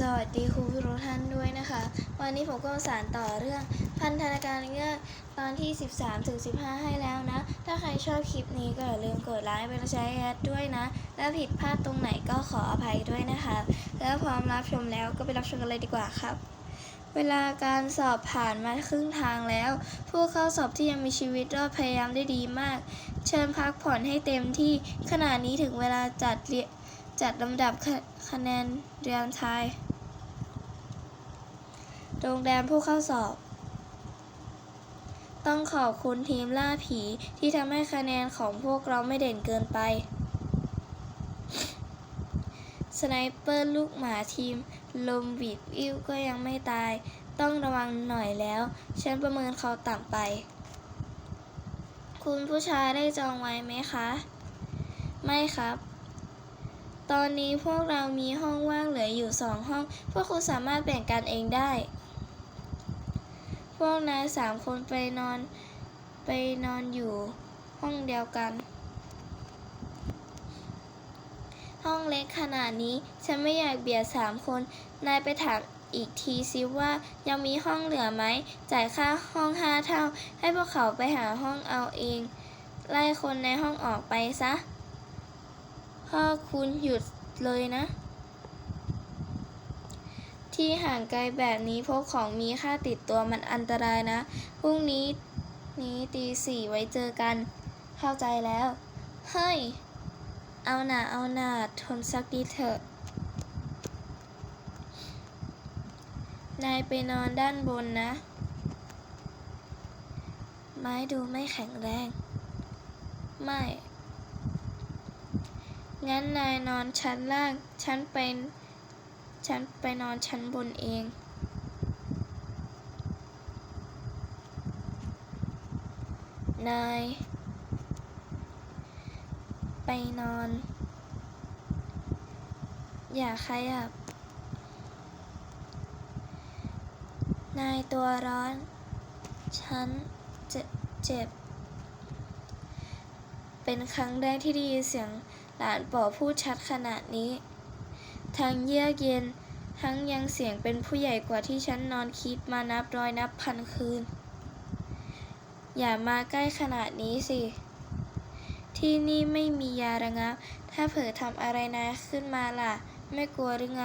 สวัสดีครูผู้รู้ท่านด้วยนะคะ วันนี้ผมก็มาสารต่อเรื่องพันธนาการเงือกตอนที่ 13ถึง15 ให้แล้วนะ ถ้าใครชอบคลิปนี้ก็อย่าลืมกดไลค์เป็นกำลังใจให้แอดด้วยนะ และผิดพลาดตรงไหนก็ขออภัยด้วยนะคะ แล้วพร้อมรับชมแล้วก็ไปรับชมกันเลยดีกว่าครับเวลาการสอบผ่านมาครึ่งทางแล้ว ผู้เข้าสอบที่ยังมีชีวิตรอดพยายามได้ดีมาก เชิญพักผ่อนให้เต็มที่ขณะนี้ถึงเวลาจัดเรียจัดลำดับคะคะแนนเรียงทาย โรงแรมผู้เข้าสอบ ต้องขอบคุณทีมล่าผีที่ทำให้คะแนนของพวกเราไม่เด่นเกินไป สไนเปอร์ลูกหมาทีม ลมบีบอิ้วก็ยังไม่ตาย ต้องระวังหน่อยแล้ว ฉันประเมินเขาต่ำไป คุณผู้ชายได้จองไว้ไหมคะ ไม่ครับตอนนี้พวกเรามีห้องว่างเหลืออยู่สองห้อง พวกคุณสามารถแบ่งกันเองได้ พวกนายสามคนไปนอนไปนอนอยู่ห้องเดียวกัน ห้องเล็กขนาดนี้ฉันไม่อยากเบียดสามคน นายไปถามอีกทีซิว่ายังมีห้องเหลือไหม จ่ายค่าห้องห้าเท่า ให้พวกเขาไปหาห้องเอาเอง ไล่คนในห้องออกไปซะพ่อคุณหยุดเลยนะ ที่ห่างไกลแบบนี้พกของมีค่าติดตัวมันอันตรายนะ พรุ่งนี้นี้ตีสี่ไว้เจอกัน เข้าใจแล้ว เฮ้ย เอาหนาเอาหนาทนสักนิดเถอะ นายไปนอนด้านบนนะ ไม้ดูไม่แข็งแรง ไม่ งั้นนายนอนชั้นล่างฉันเป็น ฉันไปนอนชั้นบนเองนายไปนอน อย่าขยับ นายตัวร้อน ฉันเจเจ็บ เป็นครั้งแรกที่ได้ยินเสียงหลานป๋อพูดชัดขนาดนี้ ทั้งเยือกเย็น ทั้งยังเสียงเป็นผู้ใหญ่กว่าที่ฉันนอนคิดมานับร้อยนับพันคืน อย่ามาใกล้ขนาดนี้สิ ที่นี่ไม่มียาระงับ ถ้าเผลอทำอะไรนายขึ้นมาล่ะ ไม่กลัวหรือไง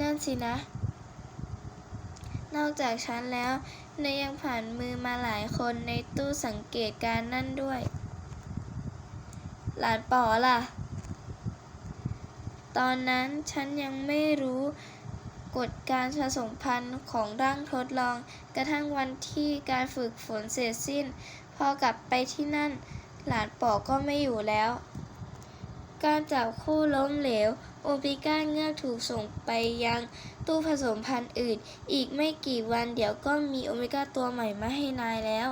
นั่นสินะ นอกจากฉันแล้วนายยังผ่านมือมาหลายคนในตู้สังเกตการณ์นั่นด้วย หลานป๋อล่ะ ตอนนั้นฉันยังไม่รู้กฎการผสมพันธุ์ของร่างทดลอง กระทั่งวันที่การฝึกฝนเสร็จสิ้น พอกลับไปที่นั่น หลานป๋อก็ไม่อยู่แล้ว การจับคู่ล้มเหลว โอปิก้าเงือกถูกส่งไปยังตู้ผสมพันธุ์อื่น อีกไม่กี่วันเดี๋ยวก็มีโอเมก้าตัวใหม่มาให้นายแล้ว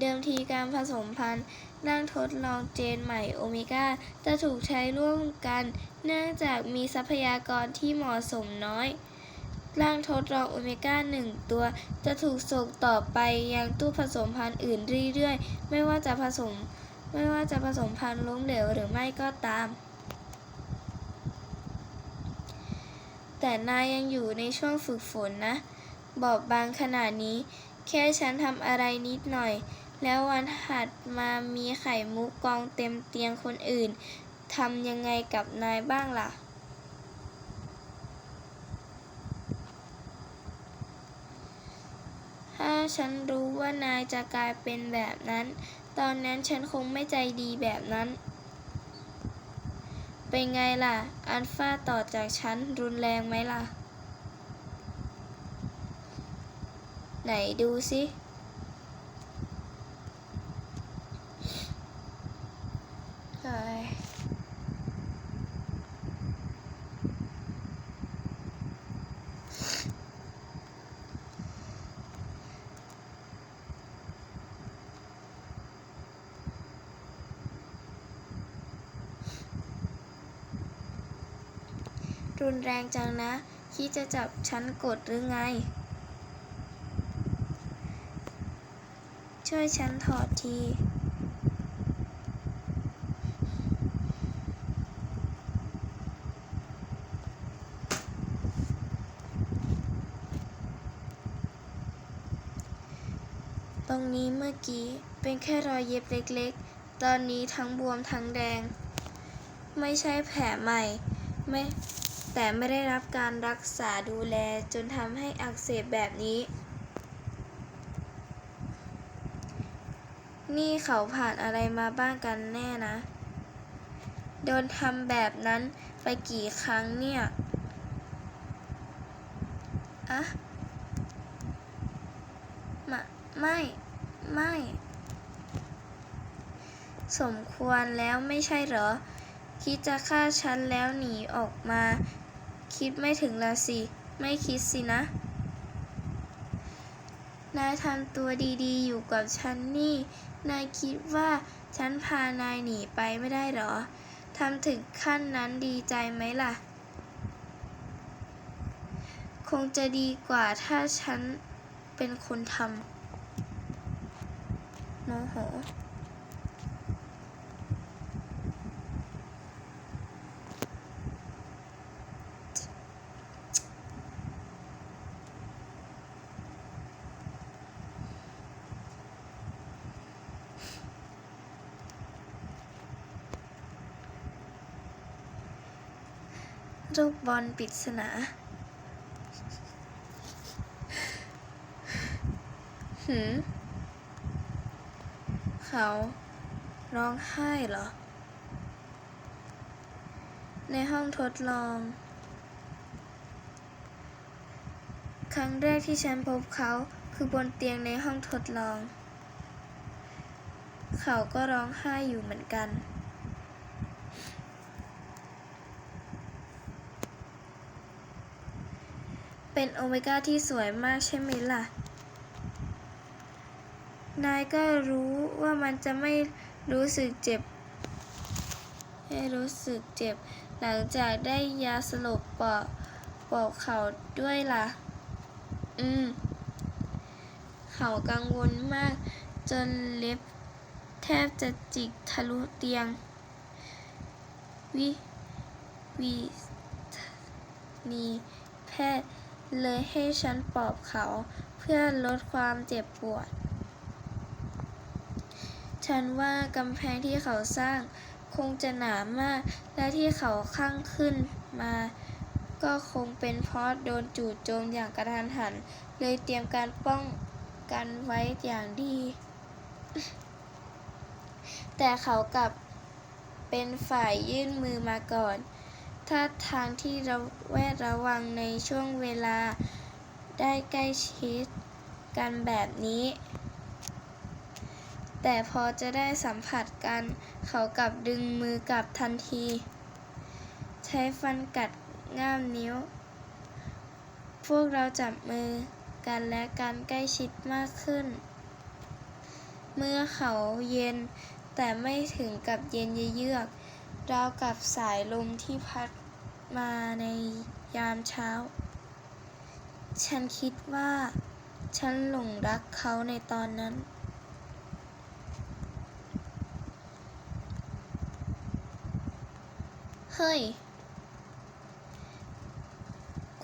เดิมทีการผสมพันธุ์ร่างทดลองเจนใหม่โอเมก้าจะถูกใช้ร่วมกัน เนื่องจากมีทรัพยากรที่เหมาะสมน้อย ร่างทดลองโอเมก้าหนึ่งตัวจะถูกส่งต่อไปยังตู้ผสมพันธุ์อื่นเรื่อยๆ ไม่ว่าจะผสมไม่ว่าจะผสมพันธุ์ล้มเหลวหรือไม่ก็ตาม แต่นายยังอยู่ในช่วงฝึกฝนนะ บอบบางขนาดนี้ แค่ฉันทำอะไรนิดหน่อย แล้ววันถัดมามีไข่มุกกองเต็มเตียงคนอื่น ทำยังไงกับนายบ้างล่ะ ถ้าฉันรู้ว่านายจะกลายเป็นแบบนั้น ตอนนั้นฉันคงไม่ใจดีแบบนั้น เป็นไงล่ะ อัลฟาต่อจากฉันรุนแรงไหมล่ะ ไหนดูสิ รุนแรงจังนะ คิดจะจับฉันกดหรือไง ช่วยฉันถอดทีตรงนี้เมื่อกี้เป็นแค่รอยเย็บเล็กๆ ตอนนี้ทั้งบวมทั้งแดง ไม่ใช่แผลใหม่ ไม่ แต่ไม่ได้รับการรักษาดูแลจนทำให้อักเสบแบบนี้ นี่เขาผ่านอะไรมาบ้างกันแน่นะ โดนทำแบบนั้นไปกี่ครั้งเนี่ย อะมาไม่ ไม่ สมควรแล้วไม่ใช่เหรอคิดจะฆ่าฉันแล้วหนีออกมา คิดไม่ถึงละสิ ไม่คิดสินะ นายทำตัวดีๆ อยู่กับฉันนี่ นายคิดว่าฉันพานายหนีไปไม่ได้หรอ ทำถึงขั้นนั้นดีใจไหมล่ะ คงจะดีกว่าถ้าฉันเป็นคนทำโมโห รูปบอลปริศนาหืมเขาร้องไห้เหรอ ในห้องทดลอง ครั้งแรกที่ฉันพบเขาคือบนเตียงในห้องทดลอง เขาก็ร้องไห้อยู่เหมือนกัน เป็นโอเมก้าที่สวยมากใช่ไหมล่ะ นายก็รู้ว่ามันจะไม่รู้สึกเจ็บ ให้รู้สึกเจ็บ หลังจากได้ยาสลบปอกปอกเขาด้วยล่ะ อืม เขากังวลมาก จนเล็บแทบจะจิกทะลุเตียง วิ วีนีแพทย์ เลยให้ฉันปลอบเขาเพื่อลดความเจ็บปวด ฉันว่ากำแพงที่เขาสร้างคงจะหนามาก และที่เขาข้างขึ้นมา ก็คงเป็นเพราะโดนจู่โจมอย่างกระทันหัน เลยเตรียมการป้องกันไว้อย่างดี แต่เขากลับเป็นฝ่ายยื่นมือมาก่อน ท่าทางที่ระแวดระวังในช่วงเวลาได้ใกล้ชิดกันแบบนี้ แต่พอจะได้สัมผัสกันเขากลับดึงมือกลับทันที ใช้ฟันกัดง่ามนิ้ว พวกเราจับมือกันและกันใกล้ชิดมากขึ้น เมื่อเขาเย็นแต่ไม่ถึงกับเย็นเยือกราวกับสายลมที่พัด มาในยามเช้า ฉันคิดว่าฉันหลงรักเขาในตอนนั้น เฮ้ย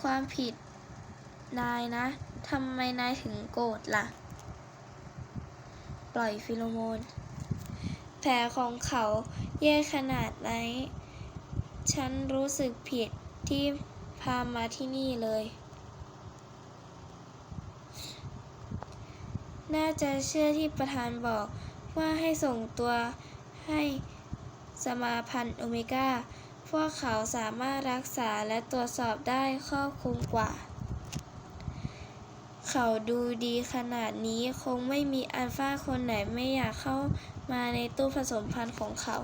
ความผิดนายนะทำไมนายถึงโกรธล่ะ ปล่อยฟิโลโมน แผลของเขาแย่ขนาดไหน ฉันรู้สึกผิดที่พามาที่นี่เลย น่าจะเชื่อที่ประธานบอกว่าให้ส่งตัวให้สมาพันธ์โอเมก้า พวกเขาสามารถรักษาและตรวจสอบได้ครอบคลุมกว่า เขาดูดีขนาดนี้คงไม่มีอัลฟาคนไหนไม่อยากเข้ามาในตู้ผสมพันธุ์ของเขา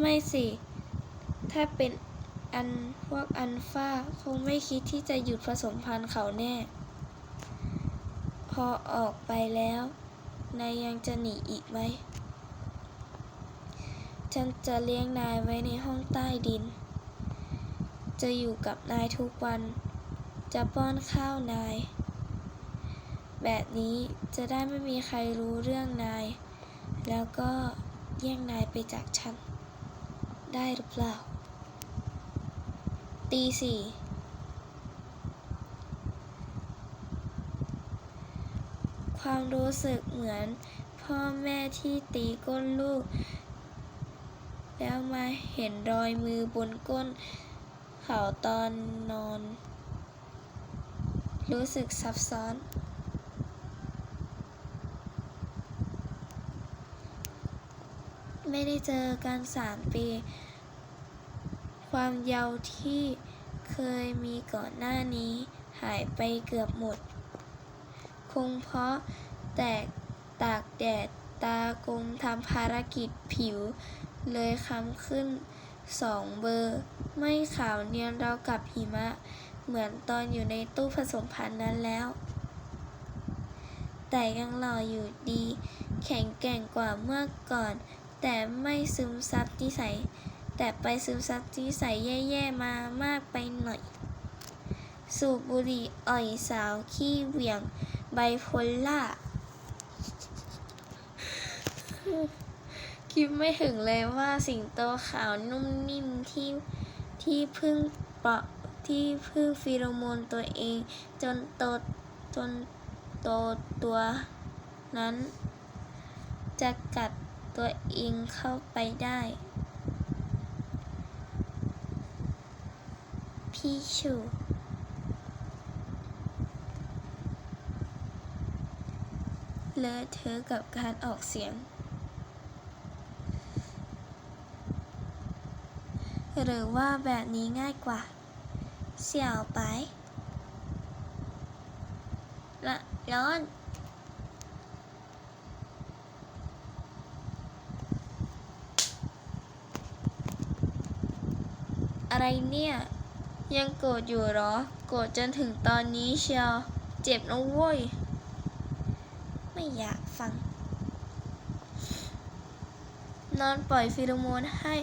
ไม่สิ ถ้าเป็นอันพวกอัลฟาคงไม่คิดที่จะหยุดผสมพันธุ์เขาแน่ พอออกไปแล้ว นายยังจะหนีอีกไหม ฉันจะเลี้ยงนายไว้ในห้องใต้ดิน จะอยู่กับนายทุกวัน จะป้อนข้าวนาย แบบนี้จะได้ไม่มีใครรู้เรื่องนาย แล้วก็แย่งนายไปจากฉัน ได้หรือเปล่า ตีสี่ความรู้สึกเหมือนพ่อแม่ที่ตีก้นลูก แล้วมาเห็นรอยมือบนก้นเขาตอนนอน รู้สึกซับซ้อน ไม่ได้เจอกันสามปี ความเยาว์ที่เคยมีก่อนหน้านี้หายไปเกือบหมด คงเพราะแตกตากแดดตากลมทำภารกิจผิว เลยค้ำขึ้นสองเบอร์ ไม่ขาวเนียนเรากับหิมะ เหมือนตอนอยู่ในตู้ผสมพันธุ์นั้นแล้ว แต่ยังหล่ออยู่ดี แข็งแกร่งกว่าเมื่อก่อน แต่ไม่ซึมซับนิสัย แต่ไปซึมซับนิสัยแย่ๆมามากไปหน่อย สูบบุหรี่อ่อยสาวขี้เหวี่ยงไบโพล่าคิดไม่ถึงเลยว่าสิงโตขาวนุ่มนิ่มที่ที่พึ่งเปาะที่พึ่งฟีโรโมนตัวเอง จนโตจนโตตัวนั้น จะกัดตัวเองเข้าไปได้ พี่ชูเลอะเทอะกับการออกเสียง หรือว่าแบบนี้ง่ายกว่า เสี่ยวไปละร้อนอะไรเนี่ย ยังโกรธอยู่หรอ โกรธจนถึงตอนนี้เชียวเจ็บนะเว้ย ไม่อยากฟัง นอนปล่อยฟีโรโมนให้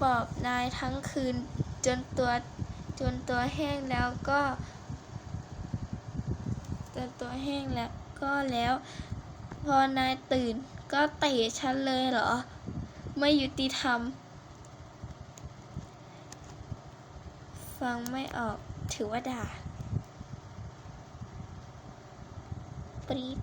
ปอบนายทั้งคืนจนตัวจนตัวแห้งแล้วก็จนตัวแห้งแล้วก็แล้ว พอนายตื่นก็เตะฉันเลยเหรอ ไม่ยุติธรรม ฟังไม่ออกถือว่าด่าปรีด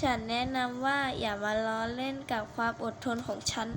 ฉันแนะนำว่าอย่ามาล้อเล่นกับความอดทนของฉัน